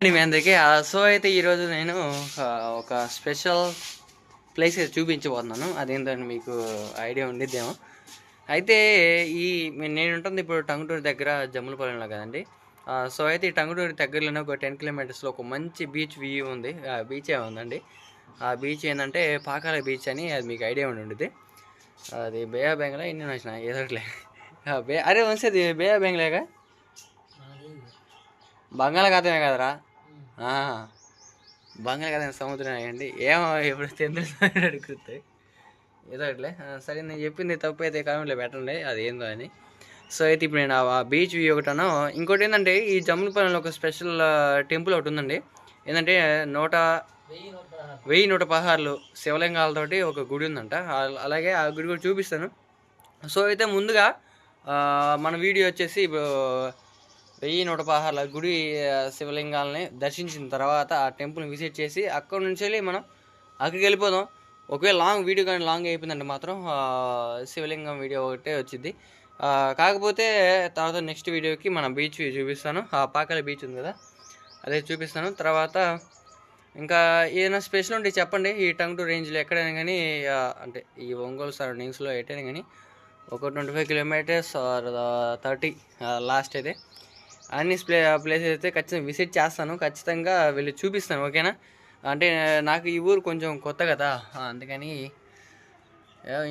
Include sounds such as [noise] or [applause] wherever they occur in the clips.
మీ అందరికీ. సో అయితే ఈరోజు నేను ఒక స్పెషల్ ప్లేస్ అయితే చూపించబోతున్నాను. అదేంటంటే మీకు ఐడియా ఉండిద్దేమో. అయితే ఈ నేను ఉంటుంది ఇప్పుడు టంగుటూరు దగ్గర జమ్ములపాలెంలో కదండి. సో అయితే ఈ టంగుటూరు దగ్గరలోనే ఒక టెన్ కిలోమీటర్స్లో ఒక మంచి బీచ్ వ్యూ ఉంది. ఆ బీచ్ ఉందండి. ఆ బీచ్ ఏంటంటే పాకాల బీచ్ అని అది మీకు ఐడియా ఉండి ఉంటుంది అది బే ఆఫ్ బెంగళా ఇండియన్ వచ్చిన ఏదో ఒకటిలే ఆ, బే అరే వంశీ అది బే ఆఫ్ బెంగళేగా బంగాళాఖాతమే కదరా. బంగాళాఖాతం సముద్రం అండి ఏమో ఎప్పుడు తెలుసు [laughs] అడుగుతాయి ఏదో అట్లే సరే నేను చెప్పింది తప్పు అయితే కామెంట్లో పెట్టండి అది ఏందో అని. సో అయితే ఇప్పుడు నేను ఆ బీచ్ వ్యూ ఒకటాను ఇంకోటి ఏంటంటే ఈ జమ్ములపాలెంలో ఒక స్పెషల్ టెంపుల్ ఒకటి ఉందండి. ఏంటంటే నూట వెయ్యి నూట పదహారులు శివలింగాలతోటి ఒక గుడి ఉందంట. అలాగే ఆ గుడి కూడా చూపిస్తాను. సో అయితే ముందుగా మన వీడియో వచ్చేసి ఇప్పుడు వెయ్యి నూట పదహారుల గుడి శివలింగాలని దర్శించిన తర్వాత ఆ టెంపుల్ని విజిట్ చేసి అక్కడ నుంచి వెళ్ళి మనం అక్కడికి వెళ్ళిపోదాం. ఒకవేళ లాంగ్ వీడియో కానీ లాంగ్ అయిపోయిందంటే మాత్రం శివలింగం వీడియో ఒకటే వచ్చింది కాకపోతే తర్వాత నెక్స్ట్ వీడియోకి మన బీచ్ చూపిస్తాను. ఆ పాకల బీచ్ ఉంది కదా అదే చూపిస్తాను. తర్వాత ఇంకా ఏదైనా స్పెషల్ ఉంటే చెప్పండి. ఈ టంగ్ టు రేంజ్లో ఎక్కడైనా కానీ అంటే ఈ ఒంగోలు సరౌండింగ్స్లో ఎటైనా కానీ ఒక twenty five kilometres or thirty last అయితే. అన్ని ప్లే ప్లేసెస్ అయితే ఖచ్చితంగా విజిట్ చేస్తాను. ఖచ్చితంగా వెళ్ళి చూపిస్తాను ఓకేనా? అంటే నాకు ఈ ఊరు కొంచెం కొత్త కదా అందుకని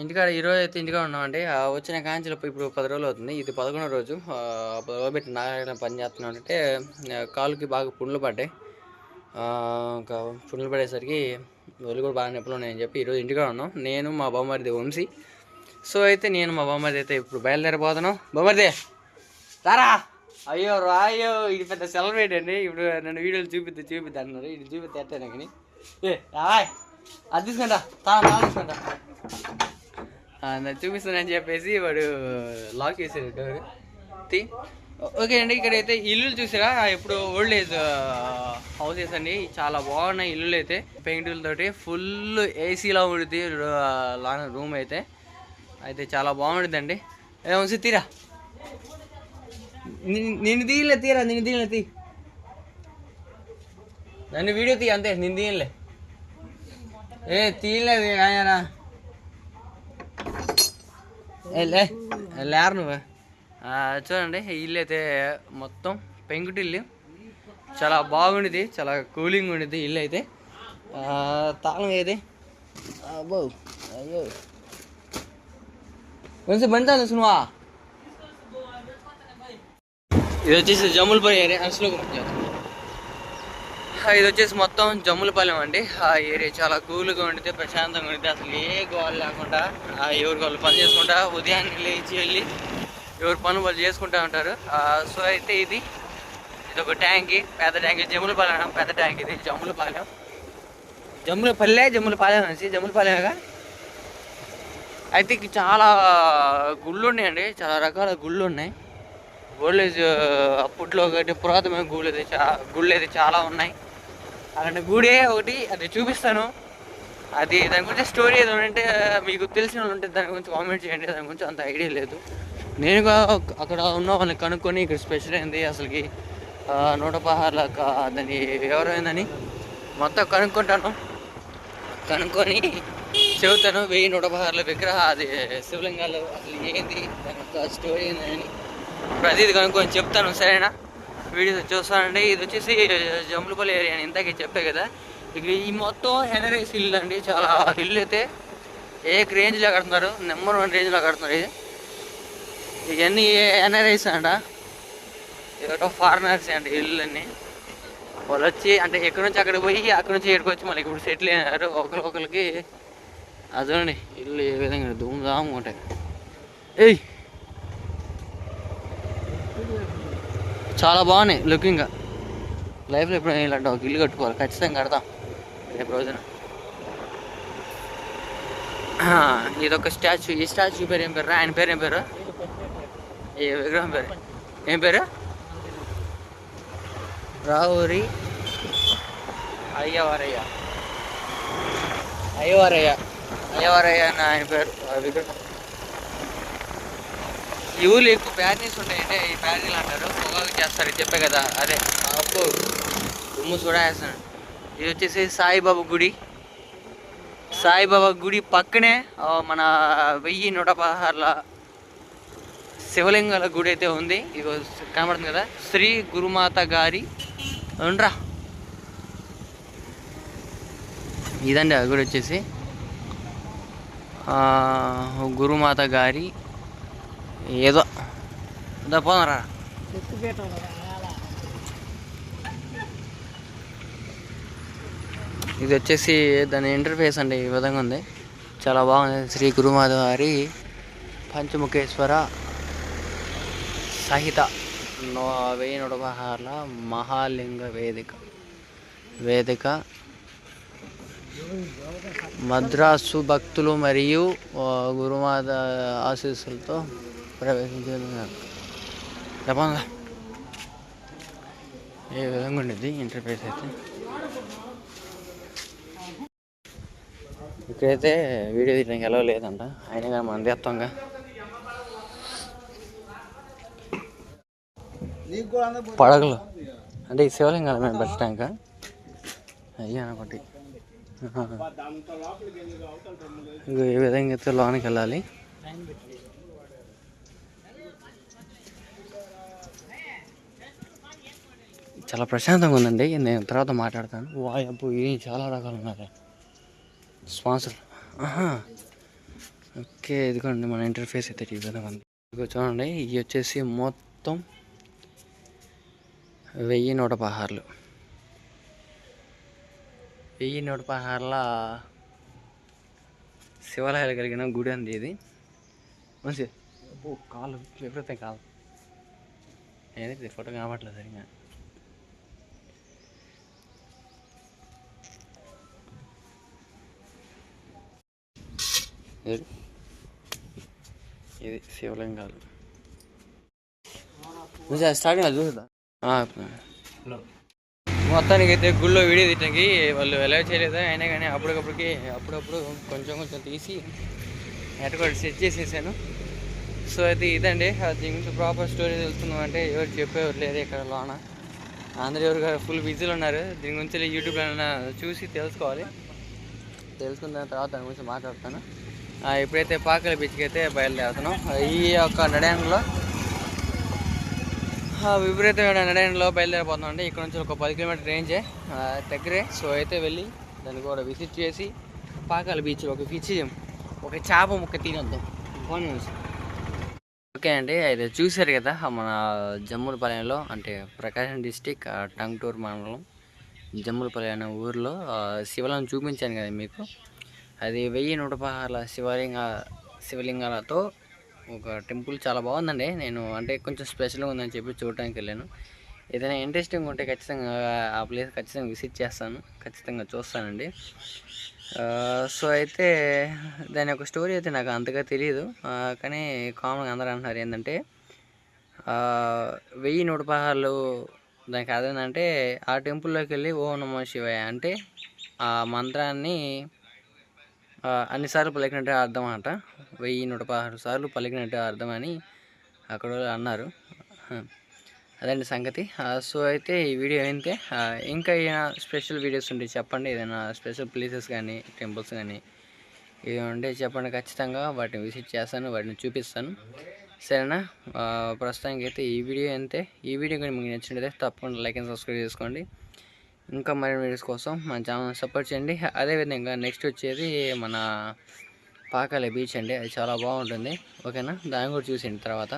ఇంటికాడ ఈరోజు అయితే ఇంటికాడ ఉన్నామండి. వచ్చిన కాంచెలు ఇప్పుడు పది రోజులు అవుతుంది. ఇది పదకొండో రోజు. పది రోజులు పెట్టి నారాయణ పని చేస్తున్నాం అంటే కాలుకి బాగా పుండ్లు పడ్డాయి. ఇంకా పుండ్లు పడేసరికి ఒళ్ళు కూడా బాగా నొప్పులు ఉన్నాయని చెప్పి ఈరోజు ఇంటికాడ ఉన్నాం. నేను మా బామ్మరిది వంశీ. సో అయితే నేను మా బామ్మరిది అయితే ఇప్పుడు బయలుదేరిపోతున్నాం బొమ్మరిదే రారా! అయ్యో రాయో ఇది పెద్ద సెలబ్రేట్ అండి. ఇప్పుడు నన్ను వీడియోలు చూపిద్దు చూపిద్దు అన్నారు. ఇది చూపిద్దు ఎట్టాను కానీ ఏ రాయ్ అది తీసుకుంటా తాను తాను తీసుకుంటా చూపిస్తానని చెప్పేసి వాడు లాక్ చేశాడు డోర్ తీ. ఓకే అండి ఇక్కడైతే ఇల్లులు చూసారా? ఇప్పుడు ఓల్డ్ ఏజ్ హౌసెస్ అండి. చాలా బాగున్నాయి ఇల్లులు అయితే. పెయింటింగ్లతోటి ఫుల్ ఏసీలో ఉంటుంది లాన్ రూమ్ అయితే. అయితే చాలా బాగుంటుందండి ఏమో తీరా. నిన్ను తీయలే తీరా నిన్ను తీయలే తీ. నన్ను వీడియో తీ అంతే నిన్ను తీయలే. ఏ తీయలేదు ఆయనరా లేరు నువ్వు. చూడండి ఇల్లు అయితే మొత్తం పెంకుటిల్లు చాలా బాగుండేది చాలా కూలింగ్ ఉండేది ఇల్లు అయితే. తాళం ఏది? అబ్బో అయ్యో. కొంచెం బండి తాళం ఇది వచ్చేసి జమ్ములపల్లి ఏరియా. అసలు ఇది వచ్చేసి మొత్తం జమ్ములపాలెం అండి. ఆ ఏరియా చాలా కూల్గా ఉండితే ప్రశాంతంగా ఉండితే అసలు ఏ గోల్ లేకుండా ఆ ఎవరి వాళ్ళు పని చేసుకుంటా ఉదయాన్నే లేచి వెళ్ళి ఎవరి పనులు వాళ్ళు చేసుకుంటా ఉంటారు. సో అయితే ఇది ఇది ఒక ట్యాంక్ పెద్ద ట్యాంక్. జమ్ములపాలెం పెద్ద ట్యాంక్ ఇది జమ్ములపాలెం జమ్ములపల్లె జమ్ములపాలెం అనేసి జమ్ములపాలెంగా అయితే చాలా గుళ్ళు ఉన్నాయండి. చాలా రకాల గుళ్ళు ఉన్నాయి. ఓల్డ్ ఏజ్ అప్పట్లో ఒకటి పురాతనమైన గుళ్ళు అయితే చా గుళ్ళు అయితే చాలా ఉన్నాయి. అలాంటి గుడే ఒకటి అది చూపిస్తాను. అది దాని గురించి స్టోరీ ఏదో ఉంటే మీకు తెలిసిన వాళ్ళు ఉంటే దాని గురించి కామెంట్ చేయండి. దాని గురించి అంత ఐడియా లేదు. నేను కూడా అక్కడ ఉన్న వాళ్ళని కనుక్కొని ఇక్కడ స్పెషల్ ఏంది అసలుకి. నూట పదహారుల దాన్ని ఎవరైందని మొత్తం కనుక్కుంటాను. కనుక్కొని చెబుతాను వెయ్యి నూట పహార్ల విగ్రహ అది శివలింగాలు అసలు ఏంది? దాని యొక్క స్టోరీ ఏందని ప్రతిదీ కనుక్కొని చెప్తాను సరేనా? వీడియో చూస్తానండి. ఇది వచ్చేసి జమ్ములపల్లి ఏరియా అని ఇంతకీ చెప్పే కదా. ఇక ఈ మొత్తం హెనరేస్ ఇల్లు అండి. చాలా ఇల్లు అయితే ఏ రేంజ్లో కడుతున్నారు. నెంబర్ వన్ రేంజ్లో కడుతున్నారు ఇది. ఇవన్నీ ఎన్ఆర్ఐస్ అంట? ఎవరో ఫారినర్స్ అండి ఇల్లు అన్నీ. వాళ్ళు వచ్చి అంటే ఎక్కడి నుంచి అక్కడ పోయి అక్కడ నుంచి ఇక్కడికి వచ్చి మళ్ళీ ఇప్పుడు సెటిల్ అయినారు. ఒకరికొకరికి అదండి ఇల్లు ఏ విధంగా ధూమ్ ఉంటాయి. ఏయ్! చాలా బాగున్నాయి లుకింగ్. లైఫ్లో ఎప్పుడు ఇలాంటి ఒక ఇల్లు కట్టుకోవాలి. ఖచ్చితంగా కడతాం. రేపు రోజున. ఇదొక స్టాచ్యూ. ఈ స్టాచ్యూ పేరు ఏం పేరు ఆయన పేరు ఏం పేరు? ఈ విగ్రహం పేరు. ఏం పేరు? రావురి అయ్యవారయ్య. అయ్యవారయ్య. అయ్యవారయ్య అని ఆయన పేరు. విగ్రహం. ఈ ఊళ్ళో ఎక్కువ ప్యారనీస్ ఉంటాయంటే ఈ ప్యారనీలు అంటారు. పొగాకు చేస్తారు ఇది చెప్పే కదా. అదే. అప్పు అమ్ము చూడేస్తాను ఇది వచ్చేసి సాయిబాబా గుడి. సాయిబాబా గుడి పక్కనే మన వెయ్యి నూట పదహారుల శివలింగాల గుడి అయితే ఉంది. ఇగో కనబడుతుంది కదా. శ్రీ గురుమాత గారి ఉండరా. ఇదండి ఆ గుడి వచ్చేసి. గురుమాత గారి ఏదో. దా పోనరా ఇది వచ్చేసి దాని ఇంటర్ఫేస్ అండి ఈ విధంగా ఉంది. చాలా బాగుంది. శ్రీ గురుమాత గారి పంచముఖేశ్వర సహిత వెయ్యి నూట మహాలింగ వేదిక. వేదిక మద్రాసు భక్తులు మరియు ఆ, గురుమాత ఆశీస్సులతో ప్రవేశించారు చెప్పండి ఏ విధంగా ఉండేది ఇంటర్ఫేస్ అయితే ఇక్కడైతే వీడియో తీయడానికి ఎలా లేదంట అయినా కానీ మనం తీస్తాంగా పడగలు అంటే ఈ శివలింగాలు మేము పెట్టాక అయ్యా ఒకటి ఇంకో ఏ విధంగా అయితే లోనికి వెళ్ళాలి చాలా ప్రశాంతంగా ఉందండి. నేను తర్వాత మాట్లాడతాను. వాయబ్బు ఇది చాలా రకాలు ఉన్నాయి స్పాన్సర్. ఆహా. ఓకే ఇదిగోండి మన ఇంటర్ఫేస్ అయితే ఈ విధంగా ఉంది ఇదిగో చూడండి ఇవి వచ్చేసి మొత్తం వెయ్యి నూట పదహారులు. వెయ్యి నూట పదహారుల శివాలయాలు కలిగిన గుడి అంది ఇది. మంచి కాలు ఎవరైతే కాలు. ఏదైతే ఫోటో కనబడట్లేదు సరిగా ఇది ఇది శివలింగాలు నిజం స్టార్టింగ్ అది మొత్తానికి అయితే గుళ్ళో వీడియో తీయడానికి వాళ్ళు ఎలా చేయలేదు. అయినా కానీ అప్పటికప్పటికి అప్పుడప్పుడు కొంచెం కొంచెం తీసి ఎట్టుకోటి సెట్ చేసేసాను. సో అయితే ఇదండి. దీని గురించి ప్రాపర్ స్టోరీ తెలుసుకుందాం అంటే ఎవరు చెప్పేవారు లేరు ఇక్కడ లోన. అందరూ ఎవరు గారు ఫుల్ బిజీలో ఉన్నారు. దీని గురించి యూట్యూబ్లో చూసి తెలుసుకోవాలి. తెలుసుకున్న దాని తర్వాత దాని గురించి మాట్లాడతాను. ఇప్పుడైతే పాకల బీచ్కి అయితే బయలుదేరుతున్నాం. ఈ యొక్క నడయంలో విపరీతమైన నడయంలో బయలుదేరిపోతున్నాం అండి. ఇక్కడ నుంచి ఒక పది కిలోమీటర్ రేంజే దగ్గరే. సో అయితే వెళ్ళి దాన్ని కూడా విజిట్ చేసి పాకాల బీచ్ ఒక బీచ్ ఒక చేప ముక్క తినొద్దాం. పోనీ ఓకే అండి అయితే చూశారు కదా మన జమ్ములపాలెంలో అంటే ప్రకాశం డిస్టిక్ టంగుటూరు మండలం జమ్ములపాలెం అనే ఊర్లో శివలను చూపించాను కదా మీకు. అది వెయ్యి నూట పదహారుల శివలింగ శివలింగాలతో ఒక టెంపుల్ చాలా బాగుందండి. నేను అంటే కొంచెం స్పెషల్గా ఉందని చెప్పి చూడటానికి వెళ్ళాను. ఏదైనా ఇంట్రెస్టింగ్ ఉంటే ఖచ్చితంగా ఆ ప్లేస్ ఖచ్చితంగా విజిట్ చేస్తాను. ఖచ్చితంగా చూస్తానండి. సో అయితే దాని యొక్క స్టోరీ అయితే నాకు అంతగా తెలియదు కానీ కామన్గా అందరూ అంటున్నారు ఏంటంటే వెయ్యి నూట పదహారులు దానికి అదేంటంటే ఆ టెంపుల్లోకి వెళ్ళి ఓ నమో శివాయ అంటే ఆ మంత్రాన్ని అన్నిసార్లు పలికినట్టే అర్థం అంట. వెయ్యి నూట పదహారు సార్లు పలికినట్టే అర్థం అని అక్కడ వాళ్ళు అన్నారు. అదండి సంగతి. సో అయితే ఈ వీడియో అయితే ఇంకా ఏమైనా స్పెషల్ వీడియోస్ ఉంటే చెప్పండి. ఏదైనా స్పెషల్ ప్లేసెస్ కానీ టెంపుల్స్ కానీ ఇవి ఉంటే చెప్పండి. ఖచ్చితంగా వాటిని విజిట్ చేస్తాను వాటిని చూపిస్తాను. సరేనా? ప్రస్తుతానికి అయితే ఈ వీడియో అంతే ఈ వీడియో కానీ మీకు నచ్చినట్లయితే తప్పకుండా లైక్ అండ్ సబ్స్క్రైబ్ చేసుకోండి. ఇంకా మరిన్ని వీడియోస్ కోసం మన ఛానల్ సపోర్ట్ చేయండి. అదేవిధంగా నెక్స్ట్ వచ్చేది మన పాకాల బీచ్ అండి. అది చాలా బాగుంటుంది. ఓకేనా? దాన్ని కూడా చూసేయండి తర్వాత.